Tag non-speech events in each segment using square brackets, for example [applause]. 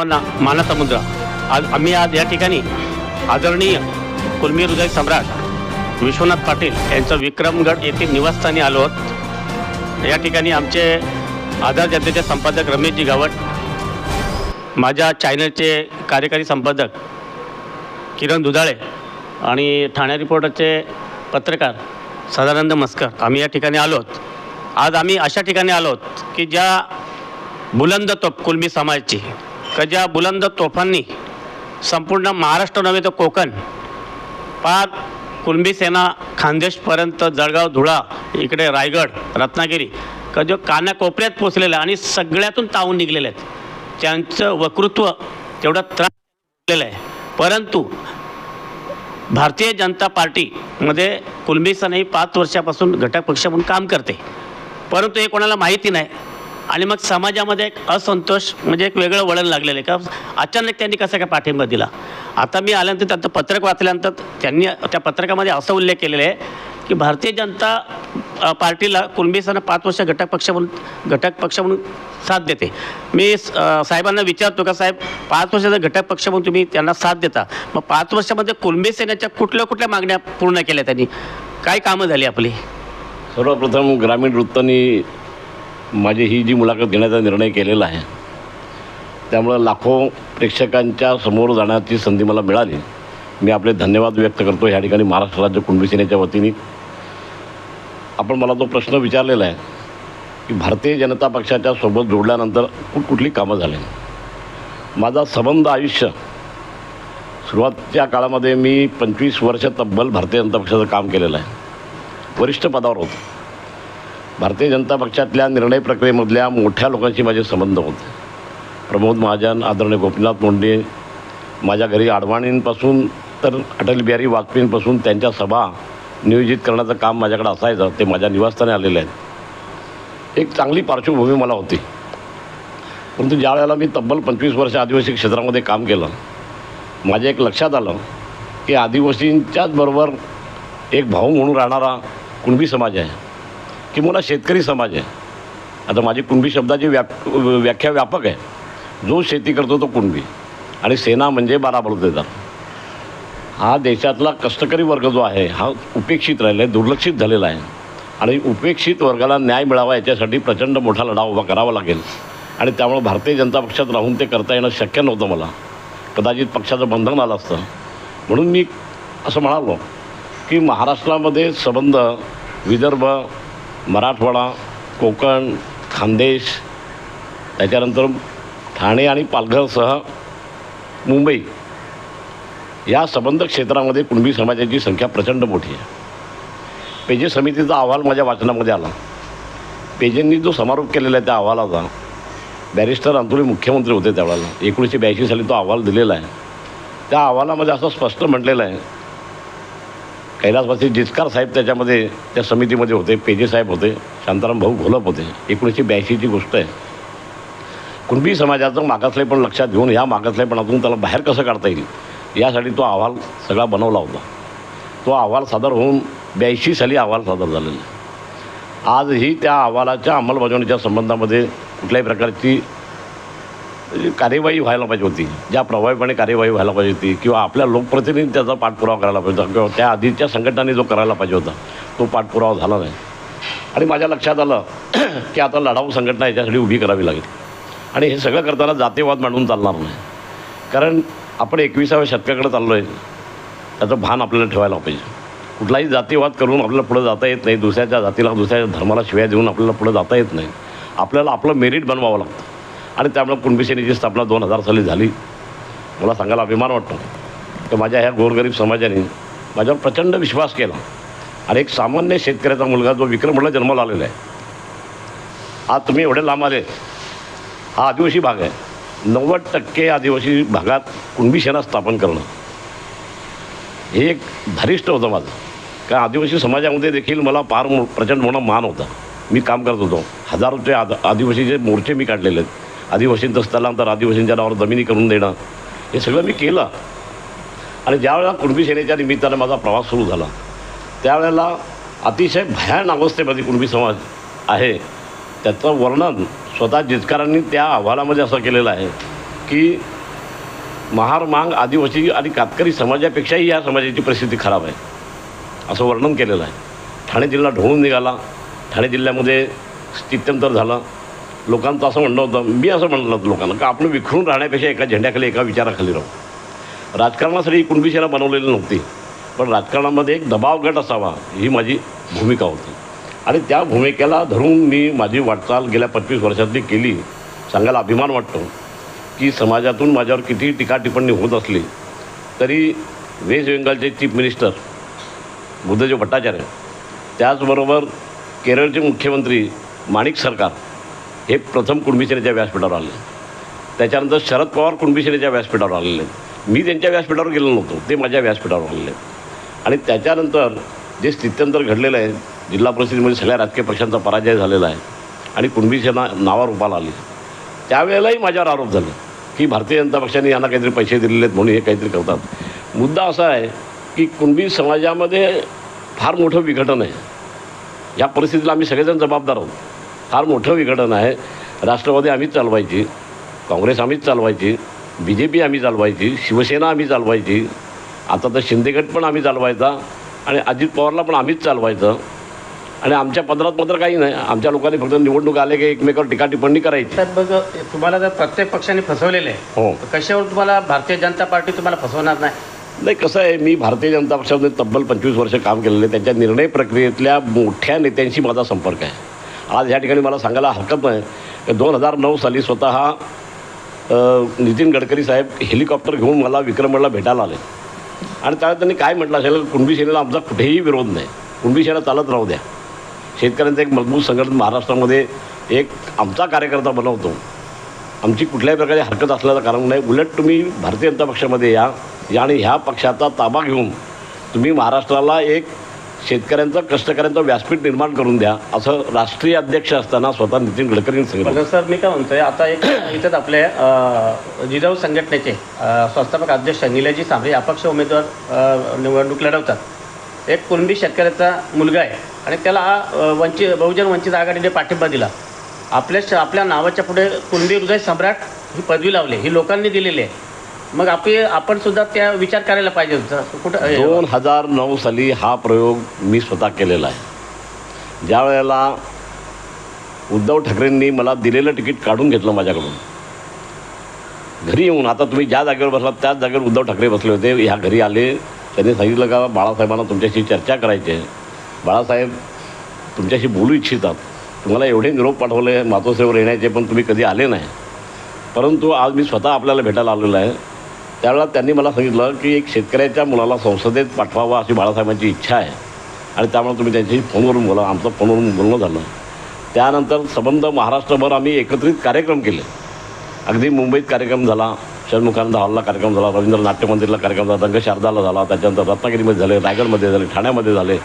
बांधवांना मानसमुद्र आज आम्ही आज या ठिकाणी आदरणीय कुलमी हृदय सम्राट विश्वनाथ पाटील यांचं विक्रमगड येथील निवासस्थानी आलो आहोत. या ठिकाणी आमचे आधार जनतेचे संपादक रमेशजी गावट माझ्या चॅनलचे कार्यकारी संपादक किरण दुधाळे आणि ठाणे रिपोर्टरचे पत्रकार सदानंद मस्कर. आम्ही या ठिकाणी आलो आहोत. आज आम्ही अशा ठिकाणी आलो आहोत की ज्या बुलंद तोप कुलमी समाजाची का ज्या बुलंद तोफांनी संपूर्ण महाराष्ट्र नव्हे तर कोकण पार कुणबी सेना खानदेशपर्यंत जळगाव धुळा इकडे रायगड रत्नागिरी का जो कानाकोपऱ्यात पोचलेला आहे आणि सगळ्यातून तावून निघलेले आहेत. त्यांचं वक्तृत्व तेवढा त्रास आहे. परंतु भारतीय जनता पार्टीमध्ये कुलमी सेना ही पाच वर्षापासून घटक पक्ष म्हणून काम करते. परंतु हे कोणाला माहिती नाही. आणि मग समाजामध्ये एक असंतोष म्हणजे एक वेगळं वळण लागलेलं आहे. का अचानक त्यांनी कसा काय पाठिंबा दिला? आता मी आल्यानंतर त्यांचं पत्रक वाचल्यानंतर त्यांनी त्या पत्रकामध्ये असा उल्लेख केलेला आहे की भारतीय जनता पार्टीला कुणबीसांना पाच वर्ष घटक पक्ष म्हणून घटक पक्ष म्हणून साथ देते. मी साहेबांना विचारतो का साहेब पाच वर्षाचा घटक पक्ष म्हणून तुम्ही त्यांना साथ देता मग पाच वर्षामध्ये कुणबी सेनेच्या कुठल्या कुठल्या मागण्या पूर्ण केल्या त्यांनी? काय कामं झाली आपली? सर्वप्रथम ग्रामीण वृत्तांनी माझी ही जी मुलाखत घेण्याचा निर्णय केलेला आहे त्यामुळं लाखो प्रेक्षकांच्या समोर जाण्याची संधी मला मिळाली. मी आपले धन्यवाद व्यक्त करतो ह्या ठिकाणी महाराष्ट्र राज्य कुणबी सेनेच्या वतीने. आपण मला तो प्रश्न विचारलेला आहे की भारतीय जनता पक्षाच्या सोबत जोडल्यानंतर कुठकुठली कामं झाली? माझा संबंध आयुष्य. सुरुवातीच्या काळामध्ये मी पंचवीस वर्ष तब्बल भारतीय जनता पक्षाचं काम केलेलं आहे. वरिष्ठ पदावर होतो. भारतीय जनता पक्षातल्या निर्णय प्रक्रियेमधल्या मोठ्या लोकांशी माझे संबंध होते. प्रमोद महाजन आदरणीय गोपीनाथ मुंडे माझ्या घरी आडवाणींपासून तर अटल बिहारी वाजपेयींपासून त्यांच्या सभा नियोजित करण्याचं काम माझ्याकडे असायचं ते माझ्या निवासस्थानी आलेले आहेत. एक चांगली पार्श्वभूमी मला होती. परंतु ज्या वेळेला मी तब्बल पंचवीस वर्ष आदिवासी क्षेत्रामध्ये काम केलं माझ्या एक लक्षात आलं की आदिवासींच्याच बरोबर एक भाऊ म्हणून राहणारा कुणबी समाज आहे. किंवा शेतकरी समाज आहे. आता माझी कुणबी शब्दाची व्याप व्याख्या व्यापक आहे. जो शेती करतो तो कुणबी. आणि सेना म्हणजे बारा बलुतेदार हा देशातला कष्टकरी वर्ग जो आहे हा उपेक्षित राहिला आहे दुर्लक्षित झालेला आहे. आणि उपेक्षित वर्गाला न्याय मिळावा याच्यासाठी प्रचंड मोठा लढा उभा करावा लागेल. आणि त्यामुळे भारतीय जनता पक्षात राहून ते करता येणं शक्य नव्हतं मला. कदाचित पक्षाचं बंधन आलं असतं. म्हणून मी असं म्हणालो की महाराष्ट्रामध्ये संबंध विदर्भ मराठवाडा कोकण खानदेश त्याच्यानंतर ठाणे आणि पालघरसह मुंबई. या संबंध क्षेत्रामध्ये कुणबी समाजाची संख्या प्रचंड मोठी आहे. पेजे समितीचा अहवाल माझ्या वाचनामध्ये आला. पेजेंनी जो समारोप केलेला आहे त्या अहवालाचा बॅरिस्टर अंतुले मुख्यमंत्री होते त्यावेळेला एकोणीसशे ब्याऐंशी साली तो अहवाल दिलेला आहे. त्या अहवालामध्ये असं स्पष्ट म्हटलेलं आहे कैलासवासी जिचकार साहेब त्याच्यामध्ये त्या समितीमध्ये होते पेजे साहेब होते शांताराम भाऊ घोलप होते एकोणीसशे ब्याऐंशीची गोष्ट आहे. कुणबी समाजाचं मागासले पण लक्षात घेऊन ह्या मागासलेपणातून त्याला बाहेर कसं काढता येईल? यासाठी तो अहवाल सगळा बनवला होता. तो अहवाल सादर होऊन ब्याऐंशी साली अहवाल सादर झालेला आजही त्या अहवालाच्या अंमलबजावणीच्या संबंधामध्ये कुठल्याही प्रकारची कार्यवाही व्हायला पाहिजे होती. ज्या प्रभावीपणे कार्यवाही व्हायला पाहिजे होती किंवा आपल्या लोकप्रतिनिधी त्याचा पाठपुरावा करायला पाहिजे होता किंवा त्या आधीच्या संघटनांनी जो करायला पाहिजे होता तो पाठपुरावा झाला नाही. आणि माझ्या लक्षात आलं [clears throat] की आता लढाऊ संघटना याच्यासाठी उभी करावी लागेल. आणि हे सगळं करताना जातीवाद मांडून चालणार नाही. कारण आपण एकविसाव्या शतकाकडे चाललो आहे त्याचं भान आपल्याला ठेवायला पाहिजे. कुठलाही जातीवाद करून आपल्याला पुढं जाता येत नाही. दुसऱ्याच्या जातीला दुसऱ्या धर्माला शिव्या देऊन आपल्याला पुढं जाता येत नाही. आपल्याला आपलं मेरिट बनवावं लागतं. आणि त्यामुळे कुणबी सेनेची स्थापना दोन हजार साली झाली. मला सांगायला अभिमान वाटतो की माझ्या ह्या गोरगरीब समाजाने माझ्यावर प्रचंड विश्वास केला. आणि एक सामान्य शेतकऱ्याचा मुलगा जो विक्रमला जन्माला आलेला आहे आज तुम्ही एवढे लांब आले हा आदिवासी भाग आहे. नव्वद टक्के आदिवासी भागात कुणबी सेना स्थापन करणं हे एक धारिष्ट होतं माझं. कारण आदिवासी समाजामध्ये देखील मला फार मो प्रचंड मोठा मान होता. मी काम करत होतो. हजार रुपये आद आदिवासीचे मोर्चे मी काढलेले आहेत आदिवासींचं स्थलांतर आदिवासींच्या नावावर जमिनी करून देणं. हे सगळं मी केलं. आणि ज्यावेळेला कुणबी सेनेच्या निमित्तानं माझा प्रवास सुरू झाला त्यावेळेला अतिशय भयान अवस्थेमध्ये कुणबी समाज आहे. त्याचं वर्णन स्वतः जिचकारांनी त्या अहवालामध्ये असं केलेलं आहे की महार मांग आदिवासी आणि कातकरी समाजापेक्षाही या समाजाची परिस्थिती खराब आहे. असं वर्णन केलेलं आहे. ठाणे जिल्हा ढोळून निघाला. ठाणे जिल्ह्यामध्ये स्थित्यंतर झालं. लोकांचं असं म्हणणं होतं मी असं म्हणलं होतं लोकांना का आपण विखरून राहण्यापेक्षा एका झेंड्याखाली एका विचाराखाली राहू. राजकारणासाठी ही बनवलेली नव्हती पण राजकारणामध्ये एक दबाव गट असावा ही माझी भूमिका होती. आणि त्या भूमिकेला धरून मी माझी वाटचाल गेल्या पंचवीस वर्षातली केली. सांगायला अभिमान वाटतो की समाजातून माझ्यावर कितीही टीका टिप्पणी होत असली तरी वेस्ट बेंगालचे चीफ मिनिस्टर बुद्धदेव भट्टाचार्य त्याचबरोबर केरळचे मुख्यमंत्री माणिक सरकार हे प्रथम कुणबीसेनेच्या व्यासपीठावर आले त्याच्यानंतर शरद पवार कुणबीसेनेच्या व्यासपीठावर आलेले आहेत. मी त्यांच्या व्यासपीठावर गेलो नव्हतो ते माझ्या व्यासपीठावर आलेले आहेत. आणि त्याच्यानंतर जे स्थित्यंतर घडलेलं आहे जिल्हा परिषदेमध्ये सगळ्या राजकीय पक्षांचा पराजय झालेला आहे आणि कुणबी सेना नावावर रूपाला आली त्यावेळेलाही माझ्यावर आरोप झाले की भारतीय जनता पक्षाने यांना काहीतरी पैसे दिलेले आहेत म्हणून हे काहीतरी करतात. मुद्दा असा आहे की कुणबी समाजामध्ये फार मोठं विघटन आहे. या परिस्थितीला आम्ही सगळेजण जबाबदार आहोत. फार मोठं विघटन आहे. राष्ट्रवादी आम्हीच चालवायची काँग्रेस आम्हीच चालवायची बी जे पी आम्ही चालवायची शिवसेना आम्ही चालवायची आता तर शिंदेगड पण आम्ही चालवायचा आणि अजित पवारला पण आम्हीच चालवायचं. आणि आमच्या पदरात मात्र काही नाही आमच्या लोकांनी फक्त निवडणूक आले की एकमेकावर टीका टिप्पणी करायची. तर बघ तुम्हाला जर प्रत्येक पक्षाने फसवलेलं आहे हो. कशावर तुम्हाला भारतीय जनता पार्टी तुम्हाला फसवणार नाही? नाही कसं आहे मी भारतीय जनता पक्षामध्ये तब्बल पंचवीस वर्ष काम केलेलं आहे त्यांच्या निर्णय प्रक्रियेतल्या मोठ्या नेत्यांशी माझा संपर्क आहे. आज ह्या ठिकाणी मला सांगायला हरकत नाही. की दोन हजार नऊ साली स्वतः नितीन गडकरी साहेब हेलिकॉप्टर घेऊन मला विक्रमगडला भेटायला आले. आणि त्यावेळेस त्यांनी काय म्हटलं असेल कुणबी सेनेला आमचा कुठेही विरोध नाही. कुणबी सेना चालत राहू द्या. शेतकऱ्यांचं एक मजबूत संघटन महाराष्ट्रामध्ये एक आमचा कार्यकर्ता बनवतो. आमची कुठल्याही प्रकारची हरकत असल्याचं कारण नाही. उलट तुम्ही भारतीय जनता पक्षामध्ये या आणि ह्या पक्षाचा ताबा घेऊन तुम्ही महाराष्ट्राला एक शेतकऱ्यांचं कष्टकऱ्यांचं व्यासपीठ निर्माण करून द्या असं राष्ट्रीय अध्यक्ष असताना स्वतः नितीन गडकरींनी सांगितलं. सर मी काय म्हणतोय आता एक [coughs] इथंच आपले जिजाऊ संघटनेचे संस्थापक अध्यक्ष निलेजी सांबळे अपक्ष उमेदवार निवडणूक लढवतात. एक कुणबी शेतकऱ्याचा मुलगा आहे आणि त्याला वंचित बहुजन वंचित आघाडीने पाठिंबा दिला. आपल्या श- आपल्या नावाच्या पुढे कुणबी हृदय सम्राट ही पदवी लावली ही लोकांनी दिलेली आहे. मग आपली आपण सुद्धा त्या विचार करायला पाहिजे कुठं दोन हजार नऊ साली हा प्रयोग मी स्वतः केलेला आहे. ज्या वेळेला उद्धव ठाकरेंनी मला दिलेलं तिकीट काढून घेतलं माझ्याकडून. घरी येऊन आता तुम्ही ज्या जागेवर बसलात त्याच जागेवर उद्धव ठाकरे बसले होते. ह्या घरी आले. त्यांनी सांगितलं का बाळासाहेबांना तुमच्याशी चर्चा करायची आहे. बाळासाहेब तुमच्याशी बोलू इच्छितात. तुम्हाला एवढे निरोप पाठवले मातोश्रीवर येण्याचे पण तुम्ही कधी आले नाही. परंतु आज मी स्वतः आपल्याला भेटायला आलेलो आहे. त्यावेळेला त्यांनी मला सांगितलं की एक शेतकऱ्याच्या मुलाला संसदेत पाठवावा अशी बाळासाहेबांची इच्छा आहे. आणि त्यामुळे तुम्ही त्यांच्याशी फोनवरून बोला आमचं फोनवरून बोलणं झालं. त्यानंतर संबंध महाराष्ट्रभर आम्ही एकत्रित कार्यक्रम केले. अगदी मुंबईत कार्यक्रम झाला. षण्मुखानंद हॉलला कार्यक्रम झाला रवींद्र नाट्य मंदिरला कार्यक्रम झाला रंग शारदाला झाला त्याच्यानंतर रत्नागिरीमध्ये झाले रायगडमध्ये झाले ठाण्यामध्ये झाले.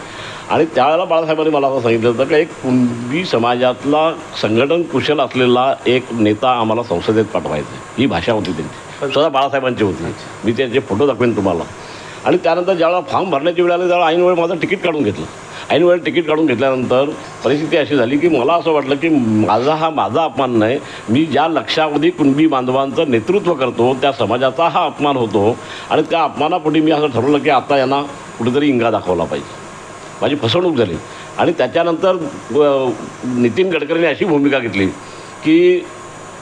आणि त्यावेळेला बाळासाहेबांनी मला असं सांगितलं होतं की एक कुणबी समाजातला संघटन कुशल असलेला एक नेता आम्हाला संसदेत पाठवायचा. ही भाषा होती त्यांची. स्वतः बाळासाहेबांची होती. मी त्यांचे फोटो दाखवेन तुम्हाला. आणि त्यानंतर ज्यावेळेला फॉर्म भरण्याची वेळ आली त्यावेळेला ऐन वेळ माझं तिकीट काढून घेतलं. ऐन वेळ तिकीट काढून घेतल्यानंतर परिस्थिती अशी झाली की मला असं वाटलं की माझा हा माझा अपमान नाही. मी ज्या लक्षावधी कुणबी बांधवांचं नेतृत्व करतो त्या समाजाचा हा अपमान होतो. आणि त्या अपमानापोटी मी असं ठरवलं की आता यांना कुठेतरी इंगा दाखवला पाहिजे. माझी फसवणूक झाली. आणि त्याच्यानंतर नितीन गडकरीने अशी भूमिका घेतली की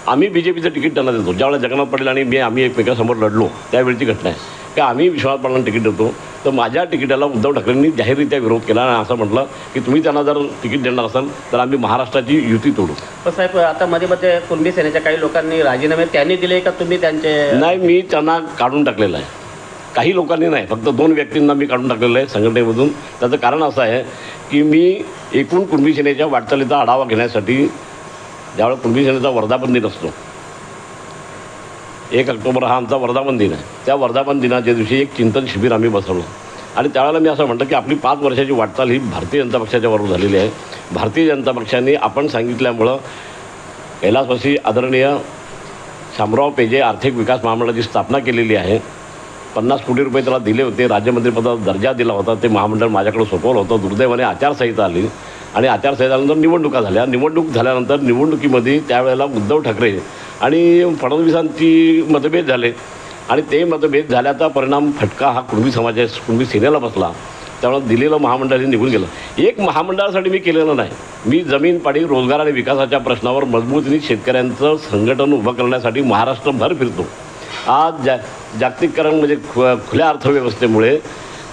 आम्ही बी जे पीचं तिकीट त्यांना देतो. ज्यावेळेला जगन्नाथ पाटील आणि मी आम्ही एकमेकांसमोर लढलो त्यावेळची घटना आहे. की आम्ही विश्वास पाटलांना तिकीट देतो? तर माझ्या तिकिटाला उद्धव ठाकरेंनी जाहीररित्या विरोध केला आणि असं म्हटलं की तुम्ही त्यांना जर तिकीट देणार असाल तर आम्ही महाराष्ट्राची युती तोडू. पण साहेब आता मध्ये मध्ये कुणबी सेनेच्या काही लोकांनी राजीनामे त्यांनी दिले का तुम्ही त्यांचे नाही मी त्यांना काढून टाकलेलं आहे. काही लोकांनी नाही फक्त दोन व्यक्तींना मी काढून टाकलेलं आहे संघटनेमधून. त्याचं कारण असं आहे की मी एकूण कुणबी सेनेच्या वाटचालीचा आढावा घेण्यासाठी ज्यावेळेला कुणबी सेनेचा वर्धापन दिन असतो एक ऑक्टोबर हा आमचा वर्धापन दिन आहे. त्या वर्धापन दिनाच्या दिवशी एक चिंतन शिबिर आम्ही बसवलं. आणि त्यावेळेला मी असं म्हणतं की आपली पाच वर्षाची वाटचाल ही भारतीय जनता पक्षाच्या बरोबर झालेली आहे. भारतीय जनता पक्षाने आपण सांगितल्यामुळं कैलासवासी आदरणीय शामराव पेजे आर्थिक विकास महामंडळाची स्थापना केलेली आहे. पन्नास कोटी रुपये त्याला दिले होते राज्यमंत्रीपदाचा दर्जा दिला होता ते महामंडळ माझ्याकडे सोपवलं होतं दुर्दैवाने आचारसंहिता आली. आणि आचारसंहितानंतर निवडणुका झाल्या. निवडणूक झाल्यानंतर निवडणुकीमध्ये त्यावेळेला उद्धव ठाकरे आणि फडणवीसांची मतभेद झाले. आणि ते मतभेद झाल्याचा परिणाम फटका हा कुणबी समाजा कुणबी सेनेला बसला. त्यामुळे दिलेलं महामंडळ हे निघून गेलं. एक महामंडळासाठी मी केलेलं नाही. मी जमीन पाणी रोजगार आणि विकासाच्या प्रश्नावर मजबूतीने शेतकऱ्यांचं संघटन उभं करण्यासाठी महाराष्ट्रभर फिरतो. आज जा जागतिककरण म्हणजे खु खुल्या अर्थव्यवस्थेमुळे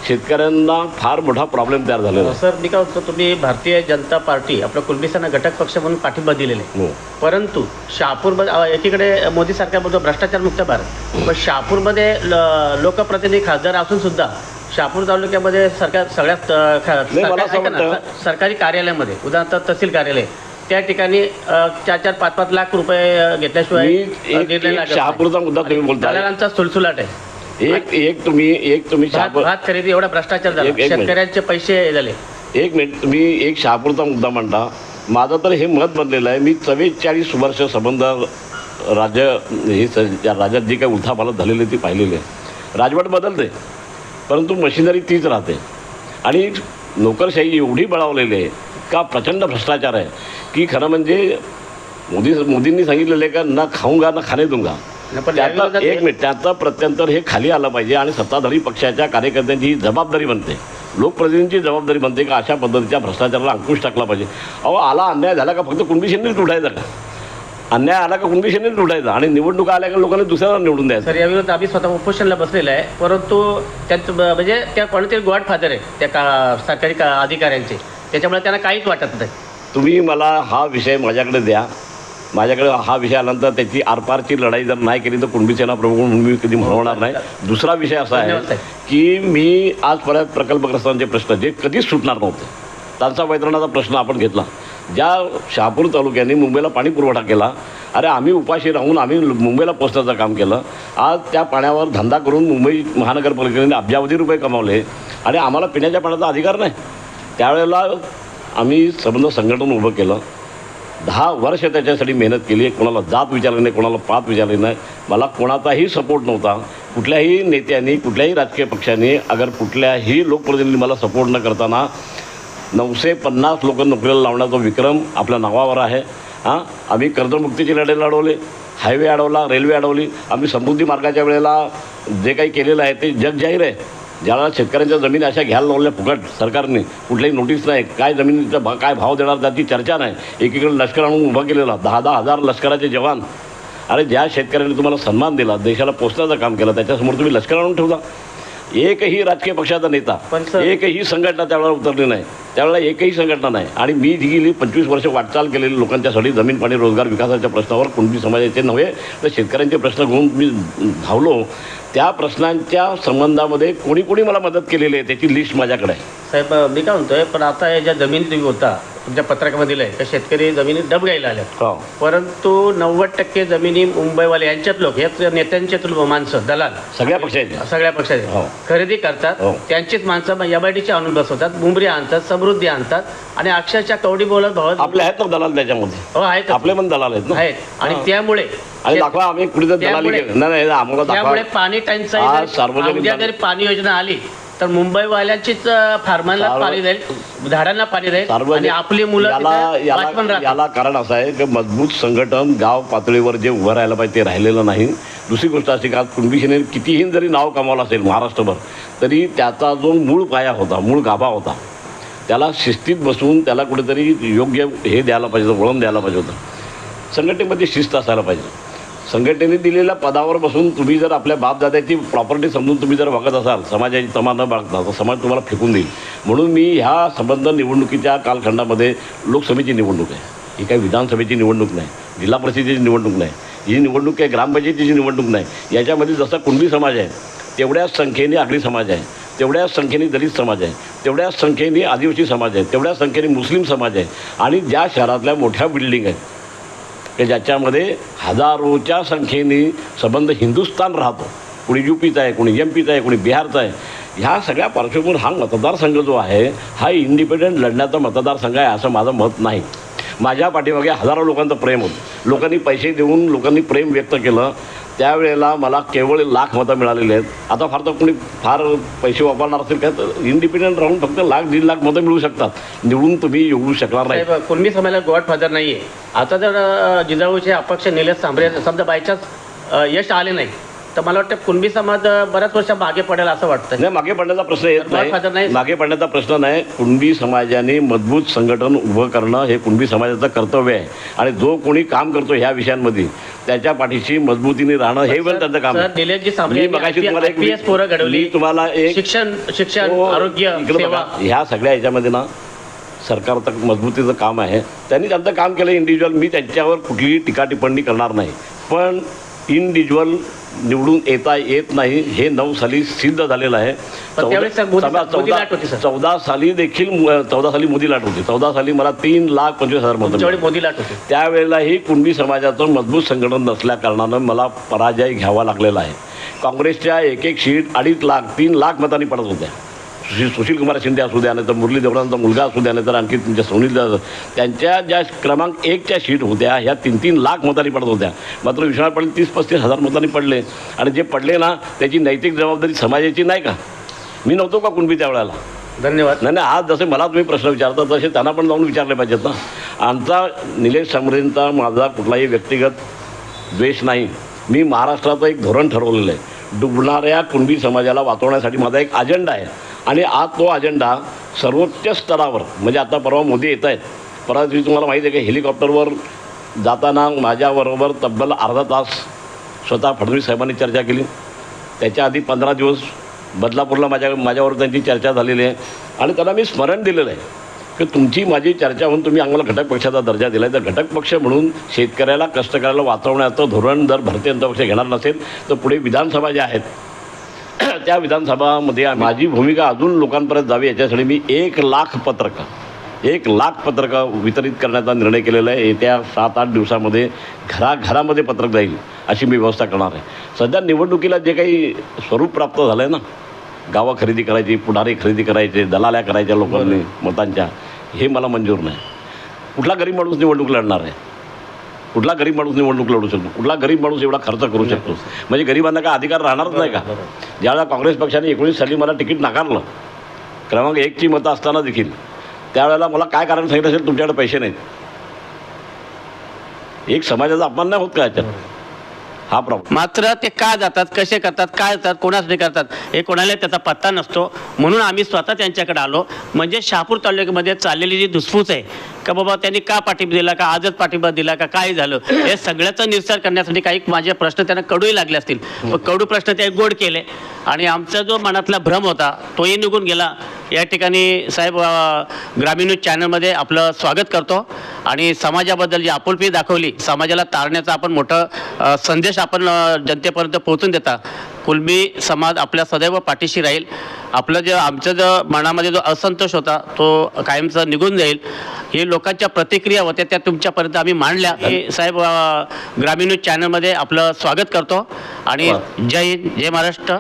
शेतकऱ्यांना फार मोठा प्रॉब्लेम तयार झालेला आहे. सर मी काय तुम्ही भारतीय जनता पार्टी आपल्या कुणबी सेना घटक पक्ष म्हणून पाठिंबा दिलेला आहे. हो. परंतु शहापूरमध्ये अ, एकीकडे मोदी सरकार बोलतो भ्रष्टाचार मुक्त भारत. पण शहापूरमध्ये ल- लोकप्रतिनिधी खासदार असून सुद्धा शहापूर तालुक्यामध्ये सरकार सगळ्यात अ, ख- नाही, मला सरकार- असं ऐका ना, वाटतं- स- सरकारी कार्यालयामध्ये उदाहरणार्थ तहसील कार्यालय त्या ठिकाणी अ, चार चार पाच पाच लाख रुपये अ, घेतल्याशिवाय मी अ, एक- निर्णय एक लागत नाही. शहापूरचा मुद्दा तुम्ही बोलताय. दलालांचा सुलसुलाट आहे. एक एक तुम्ही एक तुम्ही भात शहापूर भात खरेदी एवढा भ्रष्टाचार झाला. एक- एक मिनिट. शेतकऱ्यांचे पैसे झाले. एक मिनिट. तुम्ही एक शहापूरचा मुद्दा म्हणता माझं तर हे मत बनलेलं आहे. मी चव्वेचाळीस वर्ष संबंध राज्य हे स या राज्यात जी काही उलथापालत झालेली आहे ती पाहिलेली आहे. राजवट बदलते. परंतु मशिनरी तीच राहते. आणि नोकरशाही एवढी बळावलेली आहे का प्रचंड भ्रष्टाचार आहे. की खरं म्हणजे मोदी मोदींनी सांगितलेलं आहे का ना खाऊंगा ना खाणे दूंगा. एक मिनिट त्याचं प्रत्यंतर हे खाली आलं पाहिजे आणि सत्ताधारी पक्षाच्या कार्यकर्त्यांची ही जबाबदारी बनते. लोकप्रतिनिधींची जबाबदारी बनते का अशा पद्धतीच्या भ्रष्टाचाराला अंकुश टाकला पाहिजे? अहो आला अन्याय झाला का? फक्त कुणबी शेंडीच उठायचा का? अन्याय आला का कुणबी शेंडीच उठायचा आणि निवडणुका आल्या का लोकांनी दुसऱ्याला निवडून द्यायचं? सर याविरोधात आम्ही स्वतः उपोषणला बसलेलं आहे. परंतु त्यात म्हणजे त्या कोणतरी गॉड फादर आहे त्या का सरकारी का अधिकाऱ्यांचे त्याच्यामुळे त्यांना काहीच वाटत नाही. तुम्ही मला हा विषय माझ्याकडे द्या. माझ्याकडे हा विषय आल्यानंतर त्याची आरपारची लढाई जर नाही केली तर कुणबी सेना प्रमुख म्हणून मी कधी म्हणवणार नाही. दुसरा विषय असा आहे. की मी आजपर्यंत प्रकल्पग्रस्तांचे प्रश्न जे कधीच सुटणार नव्हते त्यांचा वैतरणाचा प्रश्न आपण घेतला. ज्या शहापूर तालुक्याने मुंबईला पाणी पुरवठा केला अरे आम्ही उपाशी राहून आम्ही मुंबईला पोचण्याचं काम केलं. आज त्या पाण्यावर धंदा करून मुंबई महानगरपालिकेने अब्जावधी रुपये कमावले. आणि आम्हाला पिण्याच्या पाण्याचा अधिकार नाही. त्यावेळेला आम्ही संबंध संघटन उभं केलं. दहा वर्ष त्याच्यासाठी मेहनत केली कोणाला जात विचारली नाही कोणाला पात विचारली नाही. मला कोणाचाही सपोर्ट नव्हता. कुठल्याही नेत्यांनी कुठल्याही राजकीय पक्षांनी अगर कुठल्याही लोकप्रतिनिधींनी मला सपोर्ट न करताना नऊशे पन्नास लोक नोकरीला लावण्याचा विक्रम आपल्या नावावर आहे. हां? आम्ही कर्जमुक्तीची लढाई लढवले हायवे अडवला रेल्वे अडवली. आम्ही समृद्धी मार्गाच्या वेळेला जे काही केलेलं आहे ते जग जाहीर आहे. ज्याला शेतकऱ्यांच्या जमीन अशा घ्यायला लावल्या फुकट सरकारने कुठल्याही नोटीस नाही. काय जमिनीचा भा काय भाव देणार त्याची चर्चा नाही. एकीकडे लष्कर आणून उभं केलेला दहा दहा हजार लष्कराचे जवान. अरे ज्या शेतकऱ्यांनी तुम्हाला सन्मान दिला देशाला पोचण्याचं काम केलं त्याच्यासमोर तुम्ही लष्कर आणून ठेवला. एकही राजकीय पक्षाचा नेता एकही संघटना त्यावेळेला उतरली नाही. त्यावेळेला एकही संघटना नाही. आणि मी जी गेली पंचवीस वर्ष वाटचाल केलेली लोकांच्यासाठी जमीन पाणी रोजगार विकासाच्या प्रश्नावर कुणबी समाजाचे नव्हे तर शेतकऱ्यांचे प्रश्न घेऊन मी धावलो. त्या प्रश्नांच्या संबंधामध्ये कोणी कोणी मला मदत केलेली आहे त्याची लिस्ट माझ्याकडे आहे. साहेब मी काय म्हणतोय पण आता या ज्या जमीन तुम्ही होता तुमच्या पत्रकामध्ये दिलंय. त्या शेतकरी जमिनी डब घ्यायला आल्या हो. परंतु नव्वद टक्के जमिनी मुंबईवाले यांच्यात लोक हेच नेत्यांचेच लोक माणसं दलाल. सगळ्या पक्षाचे. सगळ्या हो. पक्षाचे खरेदी करतात हो. त्यांचीच माणसं एम आय डीचे आणून बसवतात मुंबरी आणतात समृद्धी आणतात आणि अक्षरशः कवडी बोलत भावत आपले आहेत ना दलाल त्याच्यामध्ये. हो आहेत. आपले पण दलाल आहेत ना. आहेत. आणि हा. त्यामुळे आणि दाखवा आम्ही कुठे दलाली त्यामुळे- केली नाही नाही आम्हाला त्यामुळे दाखवा पाणी टंचाई आज जरी- सार्वजनिक उद्या पाणी- जरी पाणी योजना आली तर मुंबईवाल्यांचीच फार्मांना सार्व- पाणी जाईल झाडांना पाणी जाईल आणि सार्वजनिक आपली मुलं याला तिथे याला वाचपण राहतील. याला कारण असं आहे की मजबूत संघटन गाव पातळीवर जे उभं राहायला पाहिजे ते राहिलेलं नाही. दुसरी गोष्ट अशी का कुणबी सेनेने कितीही जरी नाव कमावलं असेल महाराष्ट्रभर तरी त्याचा जो मूळ पाया होता मूळ गाभा होता त्याला शिस्तीत बसून त्याला कुठेतरी योग्य हे द्यायला पाहिजे होतं, वळण द्यायला पाहिजे होतं. संघटनेमध्ये शिस्त असायला पाहिजे. संघटनेने दिलेल्या पदावर बसून तुम्ही जर आपल्या बापदाद्याची प्रॉपर्टी समजून तुम्ही जर वागत असाल समाजाची तमा न बाळगता तर समाज तुम्हाला फेकून देईल. म्हणून मी ह्या संबंध निवडणुकीच्या कालखंडामध्ये लोकसभेची निवडणूक आहे. ही काही विधानसभेची निवडणूक नाही जिल्हा परिषदेची निवडणूक नाही. ही निवडणूक आहे ग्रामपंचायतीची निवडणूक नाही. याच्यामध्ये जसा कुणबी समाज आहे तेवढ्याच संख्येने आगरी समाज आहे तेवढ्याच संख्येने दलित समाज आहे तेवढ्याच संख्येने आदिवासी समाज आहे तेवढ्याच संख्येने मुस्लिम समाज आहे. आणि ज्या शहरातल्या मोठ्या बिल्डिंग आहेत की ज्याच्यामध्ये हजारोच्या संख्येने संबंध हिंदुस्थान राहतो. कोणी यू पीचा आहे कोणी एम पीचा आहे कोणी बिहारचा आहे. ह्या सगळ्या पार्श्वभूमीवर हा मतदारसंघ जो आहे हा इंडिपेंडंट लढण्याचा मतदारसंघ आहे असं माझं मत नाही. माझ्या पाठीमागे हजारो लोकांचं प्रेम होतं. लोकांनी पैसे देऊन लोकांनी प्रेम व्यक्त केलं. त्यावेळेला मला केवळ लाख मतं मिळालेली आहेत. आता फार तर कोणी फार पैसे वापरणार असेल काय तर इंडिपेंडंट राहून फक्त लाख दीड लाख मतं मिळू शकतात. निवडून तुम्ही येऊ शकणार नाही. कुणबी समाजाला गॉड फादर आहे आता जर जिजाऊचे अपक्ष निलेश सांबरे समजा बायचान्स यश आले नाही तर मला वाटतं कुणबी समाज बऱ्याच वर्ष मागे पडेल असं वाटतं नाही मागे पडण्याचा प्रश्न येत नाही. मागे पडण्याचा प्रश्न नाही. कुणबी समाजाने मजबूत संघटन उभं करणं हे कुणबी समाजाचं कर्तव्य आहे. आणि जो कोणी काम करतो ह्या विषयांमध्ये त्याच्या पाठीशी मजबूतीने राहणं हे पण त्यांचं काम घडवली. तुम्हाला एक शिक्षण शिक्षण हो, आरोग्य ह्या सगळ्या ह्याच्यामध्ये ना सरकारचं मजबूतीचं काम आहे. त्यांनी त्यांचं काम केलं इंडिव्हिज्युअल मी त्यांच्यावर कुठलीही टीका टिप्पणी करणार नाही. पण इंडिव्हिज्युअल निवडून येता येत नाही हे नऊ साली सिद्ध झालेलं आहे. चौदा- चौदा साली देखील चौदा साली मोदी लाट होती. चौदा साली मला तीन लाख पंचवीस हजार मतं तुमच्यावेळी मिळाली. मोदी लाट होती. त्यावेळेलाही कुणबी समाजाचं मजबूत संघटन नसल्या कारणानं मला पराजय घ्यावा लागलेला आहे. काँग्रेसच्या एक एक सीट अडीच लाख तीन लाख मतांनी पडत होत्या. सुशील सुशील कुमार शिंदे असू द्या नाही तर मुरली देवरांचा मुलगा असू द्या नाही तर आणखी तुमच्या सोनील त्यांच्या ज्या क्रमांक एकच्या सीट होत्या ह्या तीन तीन लाख मतांनी पडत होत्या. मात्र विश्वनाथ पाटील तीस पस्तीस हजार मतांनी पडले. आणि जे पडले ना त्याची नैतिक जबाबदारी समाजाची नाही का? मी नव्हतो का कुणबी त्यावेळेला? धन्यवाद. नाही नाही आज जसे मला तुम्ही प्रश्न विचारता तसे त्यांना पण जाऊन विचारले पाहिजेत ना. आमचा निलेश सांबरेंचा माझा कुठलाही व्यक्तिगत द्वेष नाही. मी महाराष्ट्राचं एक धोरण ठरवलेलं आहे. डुबणाऱ्या कुणबी समाजाला वाचवण्यासाठी माझा एक अजेंडा आहे. आणि आज तो अजेंडा सर्वोच्च स्तरावर म्हणजे आता परवा मोदी येत आहेत. परवा दिवशी तुम्हाला माहिती आहे की हेलिकॉप्टरवर जाताना माझ्याबरोबर तब्बल अर्धा तास स्वतः फडणवीस साहेबांनी चर्चा केली. त्याच्या आधी पंधरा दिवस बदलापूरला माझ्या माझ्यावर त्यांची चर्चा झालेली आहे. आणि त्यांना मी स्मरण दिलेलं आहे की तुमची माझी चर्चा होऊन तुम्ही आम्हाला घटक पक्षाचा दर्जा दिला आहे तर घटक पक्ष म्हणून शेतकऱ्याला कष्टकऱ्याला वाचवण्याचं धोरण जर भारतीय जनता पक्ष घेणार नसेल तर पुढे विधानसभा ज्या आहेत त्या विधानसभामध्ये माझी भूमिका अजून लोकांपर्यंत जावी याच्यासाठी मी एक लाख पत्रकं एक लाख पत्रकं वितरित करण्याचा निर्णय केलेला आहे. येत्या सात आठ दिवसामध्ये घराघरामध्ये पत्रक जाईल अशी मी व्यवस्था करणार आहे. सध्या निवडणुकीला जे काही स्वरूप प्राप्त झालं आहे ना गावं खरेदी करायची पुढारी खरेदी करायचे दलाल्या करायच्या लोकांनी मतांच्या हे मला मंजूर नाही. कुठला गरीब माणूस निवडणूक लढणार आहे? कुठला गरीब माणूस निवडणूक लढू शकतो? कुठला गरीब माणूस एवढा खर्च करू शकतो? म्हणजे गरिबांना काय अधिकार राहणारच नाही का? ज्यावेळेला काँग्रेस पक्षाने एकोणीस साली मला तिकीट नाकारलं क्रमांक एकची मतं असताना देखील त्यावेळेला मला काय कारण सांगितलं असेल? तुमच्याकडे पैसे नाहीत. एक समाजाचा अपमान नाही होत का याच्यात? हा प्रॉब्लेम मात्र ते का जातात कसे करतात काय करतात कोणासाठी करतात हे कोणाला त्याचा पत्ता नसतो. म्हणून आम्ही स्वतः त्यांच्याकडे आलो. म्हणजे शहापूर तालुक्यामध्ये चाललेली जी धुसफूस आहे का बाबा त्यांनी का पाठिंबा दिला का आजच पाठिंबा दिला का काय झालं? हे सगळ्याचा निर्सार करण्यासाठी काही माझे प्रश्न त्यांना कडूही लागले असतील. कडू प्रश्न ते गोड केले. आणि आमचा जो मनातला भ्रम होता तोही निघून गेला. या ठिकाणी साहेब ग्रामीण न्यूज चॅनलमध्ये आपलं स्वागत करतो. आणि समाजाबद्दल जी आपुलपी दाखवली समाजाला तारण्याचा आपण मोठं संदेश आपण जनतेपर्यंत पोहोचून देता. कुलबी समाज आपल्या सदैव पाठीशी राहील. आपलं जे आमचं जो मनामध्ये जो असंतोष होता तो कायमचा निघून जाईल. हे लोकांच्या प्रतिक्रिया होत्या त्या तुमच्यापर्यंत आम्ही मांडल्या. हे साहेब ग्रामीण न्यूज चॅनलमध्ये आपलं स्वागत करतो. आणि जय हिंद जय महाराष्ट्र.